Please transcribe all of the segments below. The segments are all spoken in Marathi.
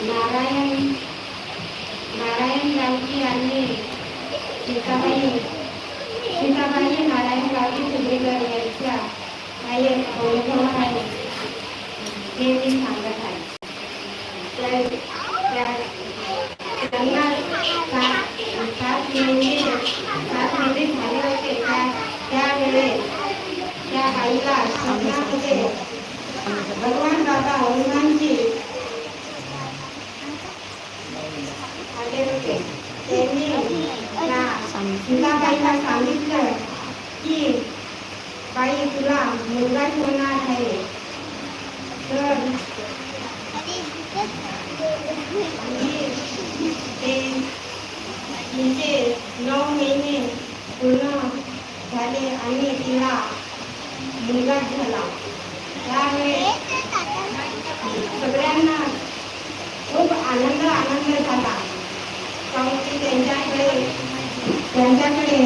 नारायण नारायण गावकी आणि सीताबाई सीताबाई नारायण गावकी सुभेकर यांच्या काही अनुभव आहे हे मी सांगत आहे. सात त्यावेळेस त्या आईला स्वप्नामध्ये भगवान बाबा औरंगाबाद आले होते त्यांनी त्या बाईला सांगितलं की बाई तुला मुलगा होणार आहे. तर तिचे नऊ महिने पूर्ण झाले आणि तिला मुलगा झाला. त्यावेळेस सगळ्यांना खूप आनंद आनंद झाला. त्यांच्याकडे त्यांच्याकडे.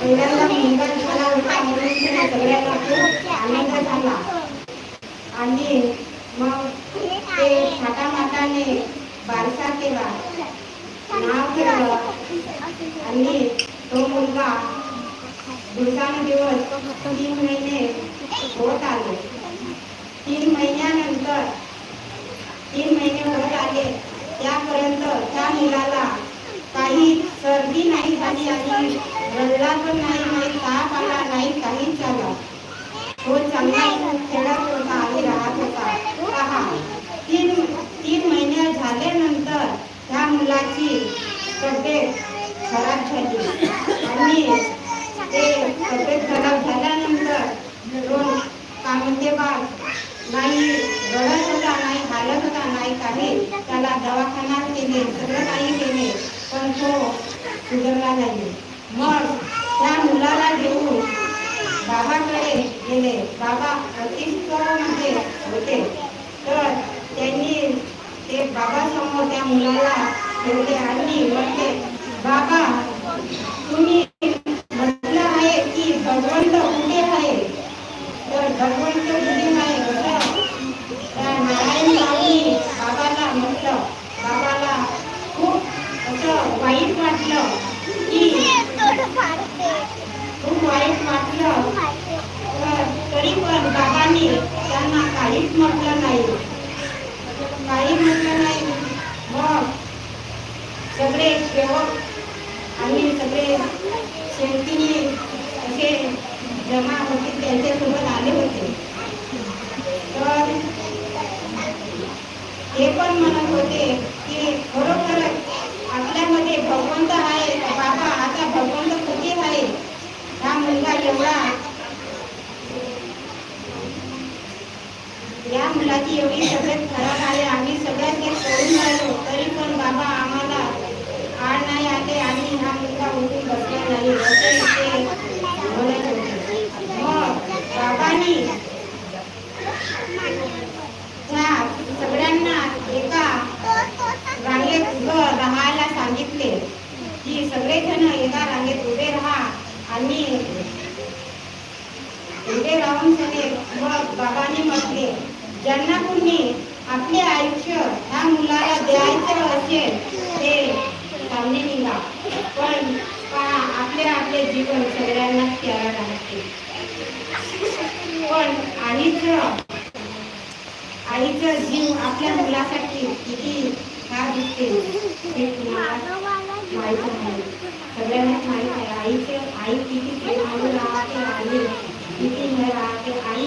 पहिल्यांदा मुलगा झाला होता म्हणून सगळ्यांना खूप आनंद झाला. आणि मग ते थाटामाटाने बारसा केला. नाव ठेवलं आणि तो मुलगा दिवसानुदिवस तीन महिने होत आले. तीन महिन्यानंतर तीन महिने होत आले त्यापर्यंत त्या मुलाला काही सर्दी नाही झाली आणि रडला पण नाही नाही ताप आला नाही काहीच झाला. तो चांगला खेळत होता आणि राहत होता. पहा तीन तीन महिने झाल्यानंतर त्या मुलाची तब्येत खराब झाली. आणि ते तब्येत खराब झाल्यानंतर दोन काय म्हणते नाही रडत होता नाईक आहे. त्याला दवाखान्यात केले सगळं काही केले पण तो सुधारला नाही. मग त्या मुलाला घेऊन बाबाकडे गेले बाबा अतिशय होते. तर त्यांनी ते बाबासमोर त्या मुलाला ठेवले आणि म्हणते बाबा तुम्ही म्हटलं आहे की भगवंत कुठे आहे? तर भगवंत कुठे आहे असं त्या नारायण रावनी बाबाला म्हटलं बाबाला खूप असं वाईट वाटलं की खूप वाईट वाटलं. तर तरी पण बाबांनी त्यांना काहीच म्हटलं नाही. काही म्हटलं नाही. मग सगळे सेवक आणि सगळे शेवटीने असे जमा होते त्यांच्यासोबत आले होते. तर हे पण म्हणत होते की खरोखर आपल्यामध्ये भगवंत आहे बाबा आता भगवंत कुठे आहे हा मुलगा एवढा या मुलाची एवढी तब्येत खराब आहे आम्ही सगळ्यांनी करून राहिलो तरी पण बाबा आम्हाला आड नाही आले आणि हा मुलगा उठून बसला नाही असे ते म्हणत होते मग बाबांनी त्या सगळ्यांना एका रांगेत उभं राहायला सांगितले की सगळेजण एका रांगेत उभे राहा आणि उभे राहून सगळे व बाबांनी म्हटले ज्यांना कोणी आपले आयुष्य ह्या मुलाला द्यायचं असेल ते सामने निघा. पण पहा आपले आपले जीवन सगळ्यांना त्याला राहते पण आईचं आईचं जीव आपल्या मुलासाठी किती का दिसते हे तुम्हाला माहीत आहे. सगळ्यांनाच माहीत आहे. आईचं आई किती प्रेमाळू राहते आणि किती न राहते आई